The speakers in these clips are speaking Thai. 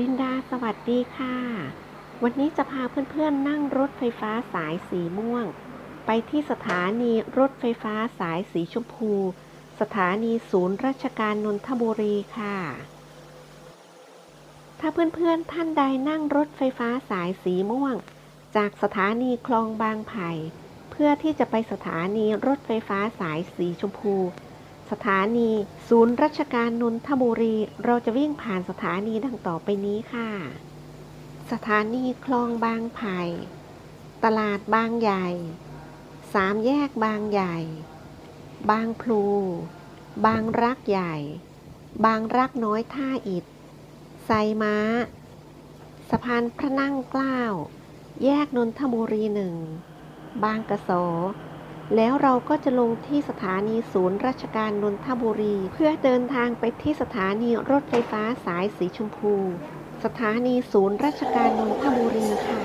รินดาสวัสดีค่ะ วันนี้จะพาเพื่อนๆนั่งรถไฟฟ้าสายสีม่วง ไปที่สถานีรถไฟฟ้าสายสีชมพู สถานีศูนย์ราชการนนทบุรีค่ะ ถ้าเพื่อนๆท่านใดนั่งรถไฟฟ้าสายสีม่วง จากสถานีคลองบางไผ่ เพื่อที่จะไปสถานีรถไฟฟ้าสายสีชมพู สถานี ศูนย์ราชการนนทบุรี เราจะวิ่งผ่านสถานีดังต่อไปนี้ค่ะ สถานีคลองบางไผ่ ตลาดบางใหญ่ สามแยกบางใหญ่ บางพลู บางรักใหญ่ บางรักน้อยท่าอิฐไซม้า สะพานพระนั่งเกล้า แยกนนทบุรีหนึ่ง บางกระโส แล้วเราก็จะลงที่สถานีศูนย์ราชการนนทบุรี เพื่อเดินทางไปที่สถานีรถไฟฟ้าสายสีชมพู สถานีศูนย์ราชการนนทบุรีค่ะ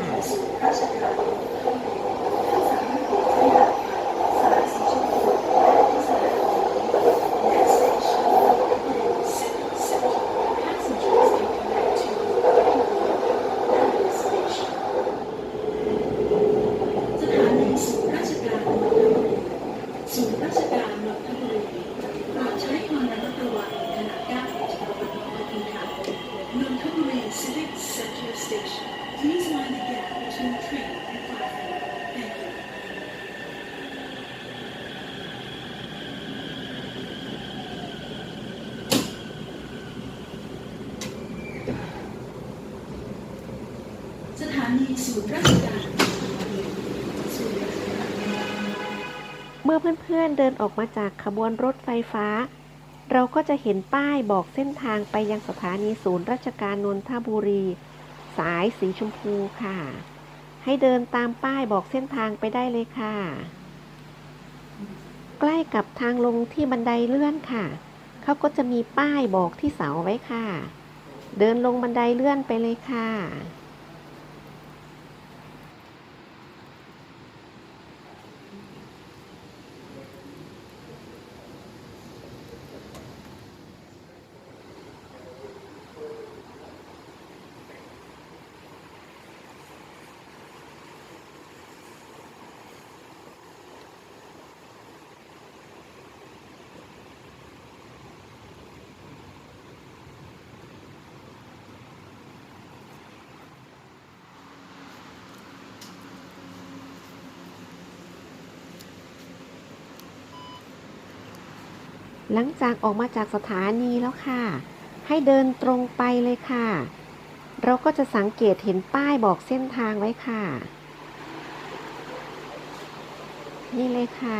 สถานีศูนย์ราชการนนทบุรีศูนย์ราชการนนทบุรีโปรดใช้ความระมัดระวังขณะก้าวออกจากรถไฟฟ้าค่ะนนทบุรี Civic Center Station Please mind the gap between train and platform Thank you ส ถานีศูนย์ราชการเมื่อเพื่อนๆเดินออกมาจากขบวนรถไฟฟ้า เราก็จะเห็นป้ายบอกเส้นทางไปยังสถานีศูนย์ราชการนนทบุรี สายสีชมพูค่ะ ให้เดินตามป้ายบอกเส้นทางไปได้เลยค่ะ ใกล้กับทางลงที่บันไดเลื่อนค่ะ เขาก็จะมีป้ายบอกที่เสาไว้ค่ะ เดินลงบันไดเลื่อนไปเลยค่ะ หลังจากออกมาจากสถานีแล้วค่ะ ให้เดินตรงไปเลยค่ะ เราก็จะสังเกตเห็นป้ายบอกเส้นทางไว้ค่ะ นี่เลยค่ะ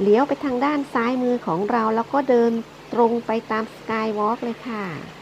เลี้ยวไปทางด้านซ้ายมือของเราแล้วก็เดินตรงไปตามสกายวอล์กเลยค่ะ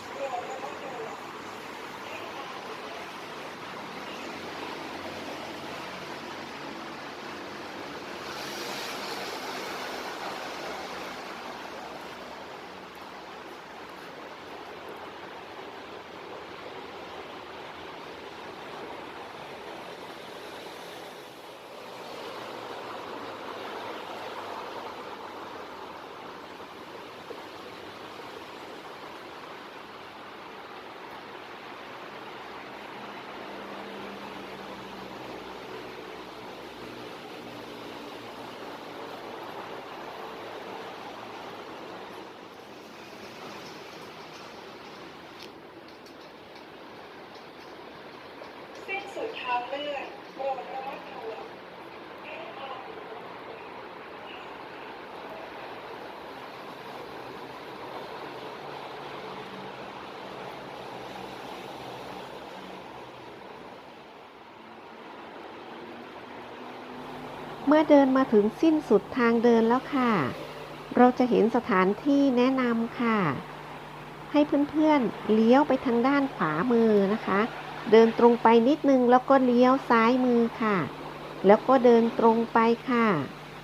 เมื่อเดินมาถึงสิ้นสุดทางเดินแล้วค่ะ เราจะเห็นสถานที่แนะนำค่ะ ให้เพื่อนๆเลี้ยวไปทางด้านขวามือนะคะ เดินตรงไปนิดนึงแล้วก็เลี้ยวซ้ายมือค่ะ แล้วก็เดินตรงไปค่ะ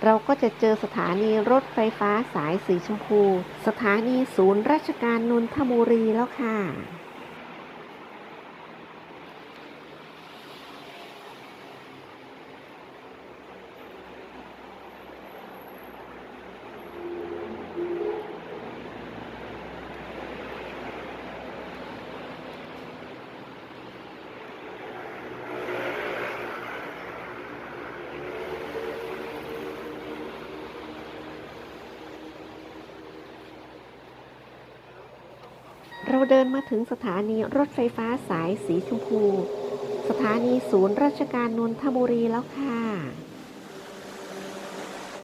เราก็จะเจอสถานีรถไฟฟ้าสายสีชมพู สถานีศูนย์ราชการนนทบุรีแล้วค่ะ เราเดินมาถึงสถานีรถไฟฟ้าสายสีชมพู สถานีศูนย์ราชการนนทบุรีแล้วค่ะ